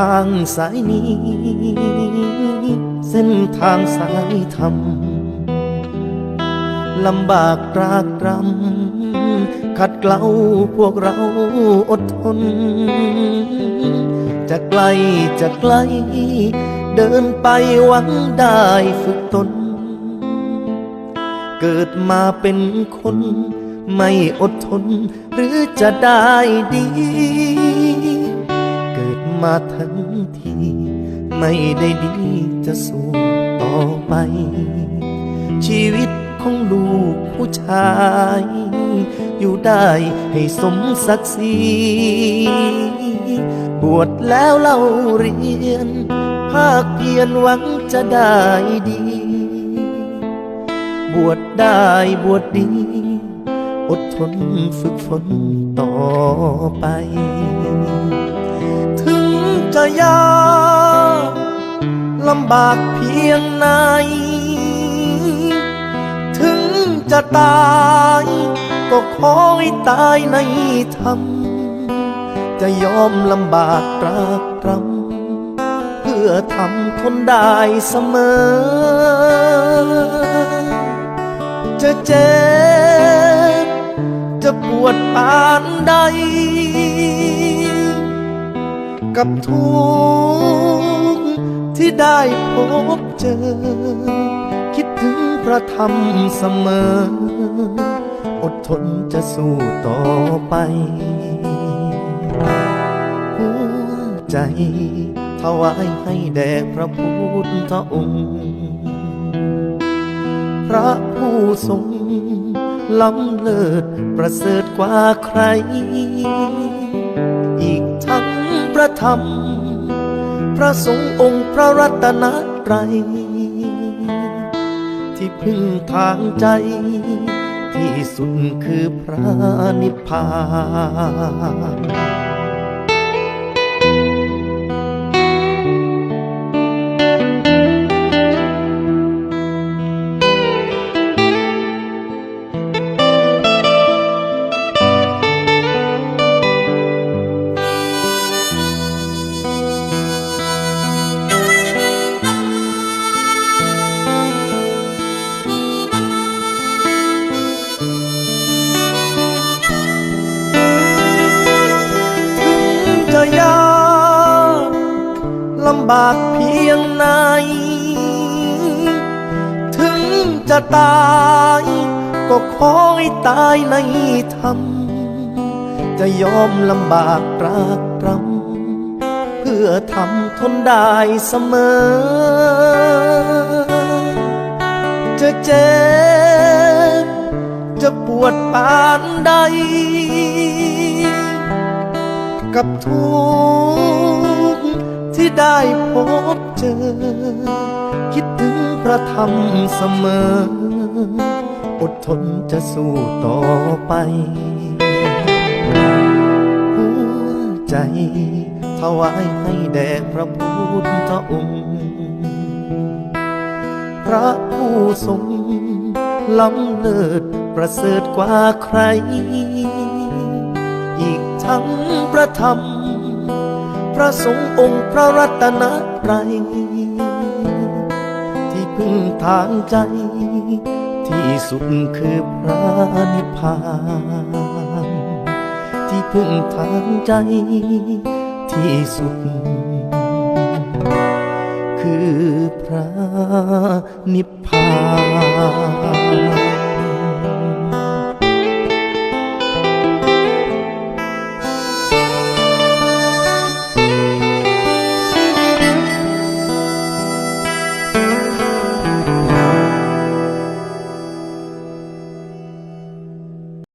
ทางสายนี้ เส้นทางสายธรรมลำบากตรากตรำขัดเกลาพวกเราอดทน จะไกลจะไกล เดินไปหวังได้ฝึกตน เกิดมาเป็นคน ไม่อดทน หรือจะได้ดี มาทั้งที ไม่ได้ดีจะสู้ต่อไป ชีวิตของลูกผู้ชาย อยู่ได้ให้สมศักดิ์ศรีบวชแล้วเล่าเรียน ภาคเพียรหวังจะได้ดี บวชได้บวชดี อดทนฝึกฝนต่อไป จะยากลำบากเพียงไหน ถึงจะตายก็ขอให้ตายในธรรม จะยอมลำบากตรากตรำเพื่อทำทนได้เสมอ จะเจ็บจะปวดปานใด กับทุกที่ได้พบเจอ คิดถึงพระธรรมเสมอ อดทนจะสู้ต่อไป หัวใจถวายให้แด่พระพุทธองค์ พระผู้ทรงล้ำเลิศประเสริฐกว่าใคร ระธรรม พระสงฆ์องค์พระรัตนตรัย ที่พึ่งทางใจ ที่สุดคือพระนิพพานำบากเพียงไหน ถึงจะตายก็ขอให้ตายในธรรม จะยอมลำบากตรากตรำเพื่อทำทนได้เสมอ จะเจ็บจะปวดปานใด กับทุก ได้พบเจอ คิดถึงพระธรรมเสมอ อดทนจะสู้ต่อไป หัวใจถวายให้แด่พระพุทธองค์ พระผู้ทรงล้ำเลิศประเสริฐกว่าใคร อีกทั้งพระธรรม พระสงฆ์องค์พระรัตนตรัยที่พึ่งทางใจ ที่สุดคือพระนิพพาน ที่พึ่งทางใจที่สุด คือพระนิพพาน